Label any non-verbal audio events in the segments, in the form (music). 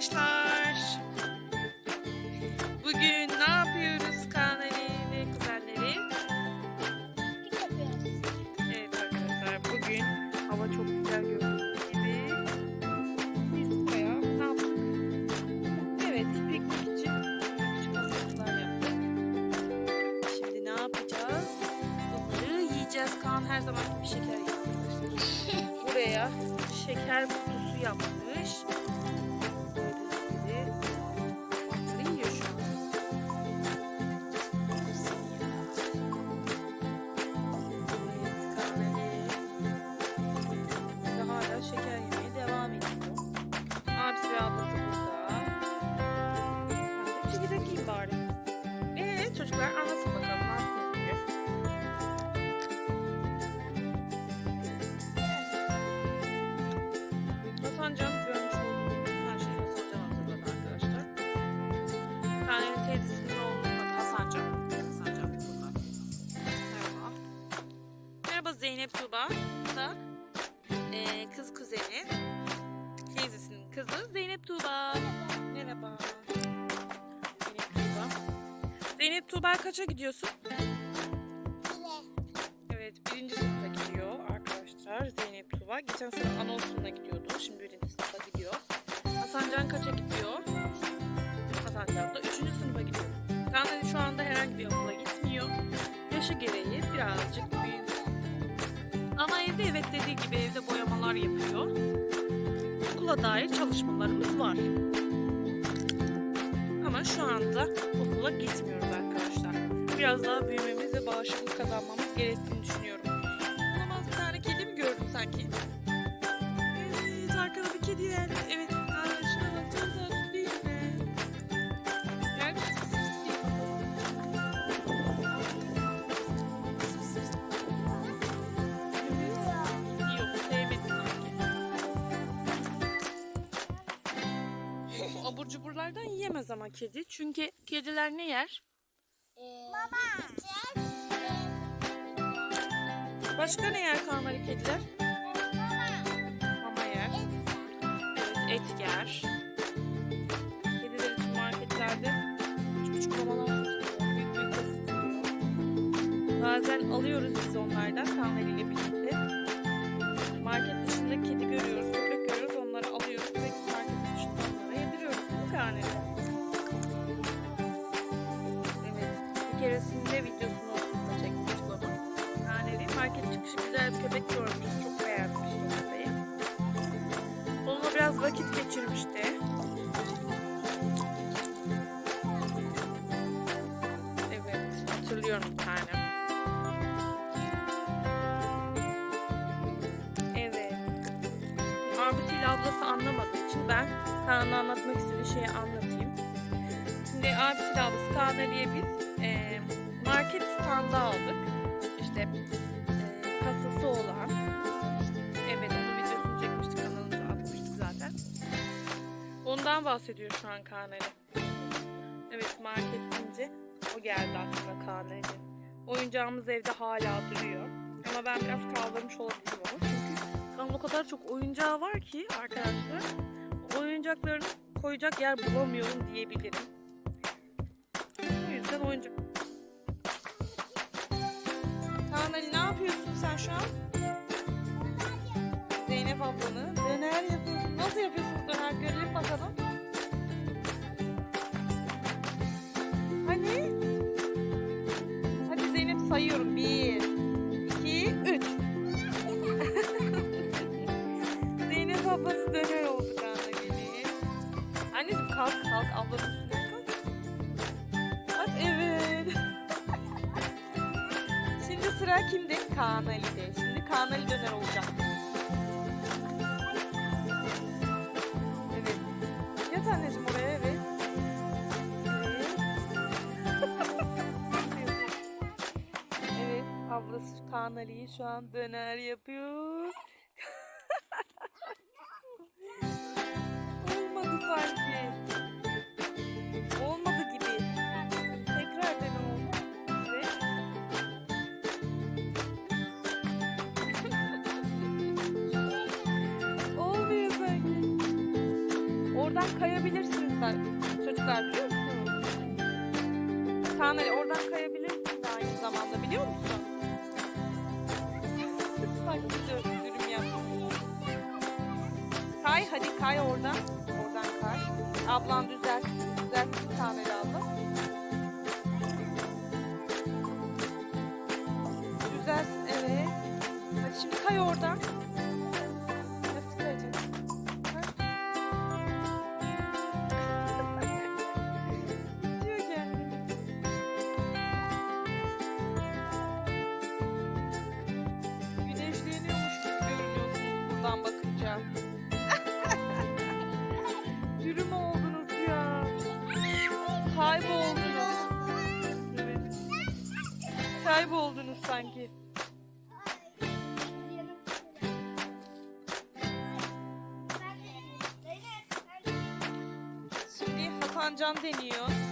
arkadaşlar. Bugün ne yapıyoruz Kaan ve kuzenleri? Evet arkadaşlar bugün hava çok güzel gördüğünüz gibi. Biz buraya ne yaptık? Evet piknik için küçük hazırlıklar yaptık. Şimdi ne yapacağız? Bunları yiyeceğiz. Kaan her zaman gibi şeker arkadaşlar. Buraya şeker kutusu yapmış. Ablası burada. Çekirdek yiyeyim bari. Ee çocuklar anlatın bakalım ne yaptınız bugün? Hasan Can görmüş olduğunuz her şeyi Hasan Can hazırladı arkadaşlar. Tanenin teyzesinin oğlu adı Hasan Can. Hasan Can bunlar. Merhaba. Merhaba Zeynep Tuğba. Da eee, kız kuzeni. Teyzesinin kızı Zeynep Tuğba. Merhaba. Zeynep Tuğba. Zeynep Tuğba kaça gidiyorsun? Evet birinci sınıfa gidiyor arkadaşlar Zeynep Tuğba. Geçen sene anaokuluna gidiyordu. Şimdi birinci sınıfa gidiyor. Hasan Can kaça gidiyor? Hasan Can da üçüncü sınıfa gidiyor. Kaan şu anda herhangi bir okula gitmiyor. Yaşı gereği birazcık büyük. Ama evde evet dediği gibi evde boyamalar yapıyor. Okula dair çalışmalarımız var. Ama şu anda okula gitmiyoruz arkadaşlar. Biraz daha büyümemiz ve bağışıklık kazanmamız gerektiğini düşünüyorum. Olamaz bir tane kedi mi gördüm sanki? Abur cuburlardan yiyemez ama kedi. Çünkü kediler ne yer? Mama. Başka ne yer kalmalı kediler? Mama yer. Evet et yer. Kediler için marketlerde küçük küçük mamalar. Büyük büyük satılıyor. Bazen alıyoruz biz onlardan Tanrı ile birlikte. Market dışında kedi görüyoruz, Kaan'a anlatmak istediği şeyi anlatayım. Şimdi abisiyle ablası Kaan Ali'ye biz eee, market standı aldık. İşte eee, kasası olan. Evet onun videosunu çekmiştik kanalımıza atmıştık zaten. Ondan bahsediyor şu an Kaan Ali. Evet market deyince o geldi aklıma Kaan Ali. Oyuncağımız evde hala duruyor. Ama ben biraz kaldırmış olabilirim onu. Çünkü Kaan'ın o kadar çok oyuncağı var ki arkadaşlar. Oyuncaklarını koyacak yer bulamıyorum diyebilirim. O yüzden oyuncak... Kaan Ali ne yapıyorsun sen şu an? Zeynep ablanı döner yapıyorsun. Nasıl yapıyorsunuz döner? Görelim bakalım. Hani? Hadi Zeynep sayıyorum. Bir, Kaan Ali'de. Şimdi Kaan Ali döner olacak. Evet. Yat anneciğim oraya evet. Evet. (laughs) evet. Ablası Kaan Ali'yi şu an döner yapıyor. Oradan kayabilirsiniz de çocuklar biliyor musunuz? Kaan Ali oradan kayabilirsin de aynı zamanda biliyor musun? Bak güzel dürüm yap. Kay hadi kay oradan. Oradan kay. Ablan düzeltsin. Düzeltsin Kaan Ali abla. Kayboldunuz sanki. Şimdi Hasan Can deniyor.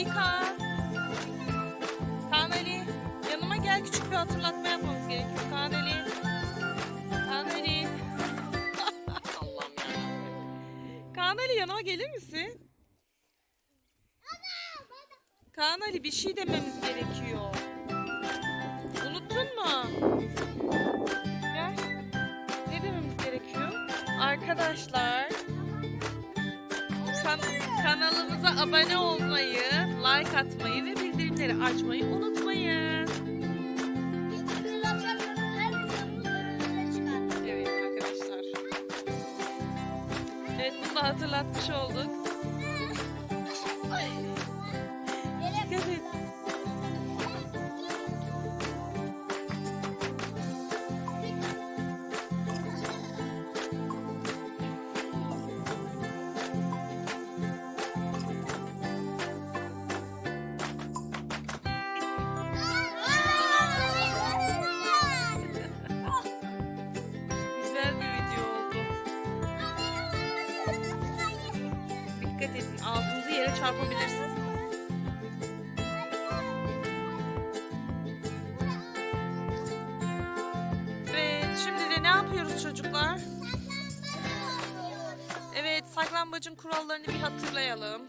Ali Kaan. Ali. Yanıma gel küçük bir hatırlatma yapmamız gerekiyor. Kaan Ali. Kaan Ali. (laughs) Allah'ım yarabbim. Kaan Ali yanıma gelir misin? Kaan Ali bir şey dememiz gerekiyor. Unuttun mu? Gel. Ne dememiz gerekiyor? Arkadaşlar kan- kanalımıza abone olmayı, like atmayı ve bildirimleri açmayı unutmayın. Evet arkadaşlar. Evet bunu da hatırlatmış olduk. Dikkat et. Çarpabilirsiniz. Evet şimdi de ne yapıyoruz çocuklar? Evet saklambacın kurallarını bir hatırlayalım.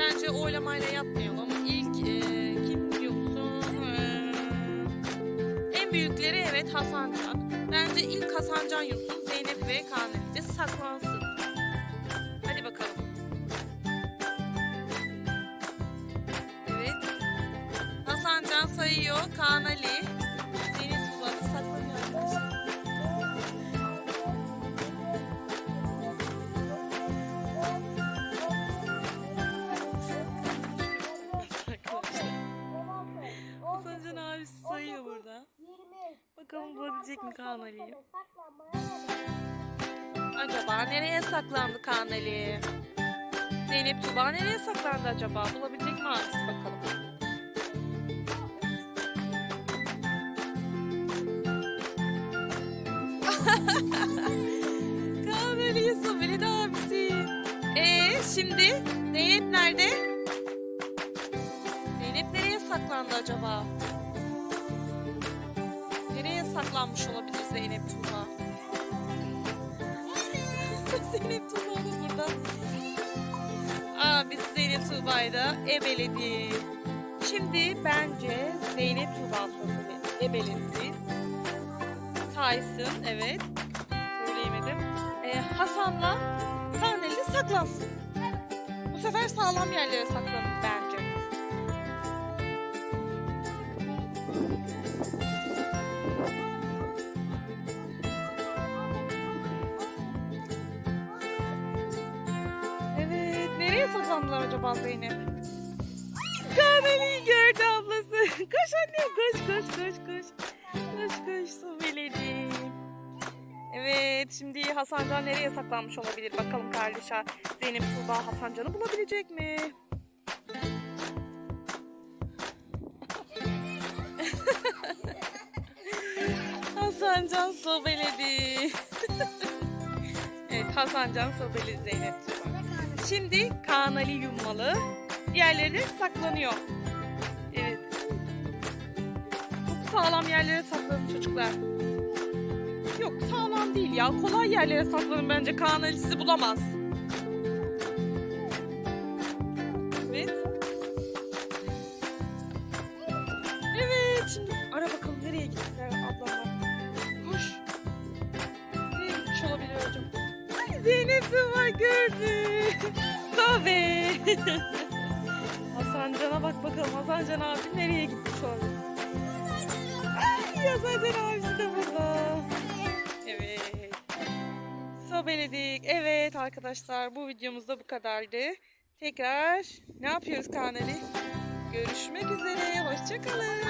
Bence oylamayla yapmayalım. İlk e, kim biliyor musun? Ee, en büyükleri evet Hasancan. Bence ilk Hasancan yutsun. Zeynep ve Kaan Ali de saklansın. Hadi bakalım. Evet. Hasancan sayıyor. Kaan Ali. Abisi sayıyor burada. Bakalım bulabilecek mi Kaan Ali'yi? Acaba nereye saklandı Kaan Ali? Zeynep Tuba nereye saklandı acaba? Bulabilecek mi abisi bakalım. (laughs) Kaan Ali Sobeli de abisi. Ee şimdi Saklanmış olabilir Zeynep Tuğba? (laughs) Zeynep Tuğba da burada. Aa biz Zeynep Tuğba'yı da ebeledi. Şimdi bence Zeynep Tuğba sorunu ebelesin. Saysın evet. Söyleyemedim. Ee, Hasan'la Taneli saklansın. Bu sefer sağlam yerlere saklanın bence. Saklandılar acaba Zeynep? Kanali'yi gördü ablası. (laughs) Koş annem koş koş koş koş. Koş koş Sobeledim. Evet şimdi Hasancan nereye saklanmış olabilir? Bakalım kardeşa Zeynep Tuğba Hasancan'ı bulabilecek mi? (laughs) Hasancan sobeledi. evet Hasancan sobeledi Zeynep Tuğba. Şimdi Kaan Ali yummalı. Diğerleri saklanıyor. Evet. Çok sağlam yerlere saklanın çocuklar. Yok sağlam değil ya. Kolay yerlere saklanın bence. Kaan Ali sizi bulamaz. De var. Tabii. Hasancan'a bak bakalım Hasancan abi nereye gitmiş olabilir? Ay Hasancan abisi de burada. Evet. Sobeledik. Evet arkadaşlar bu videomuz da bu kadardı. Tekrar ne yapıyoruz kanali? Görüşmek üzere. Hoşçakalın.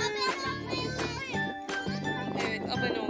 Evet abone atmayı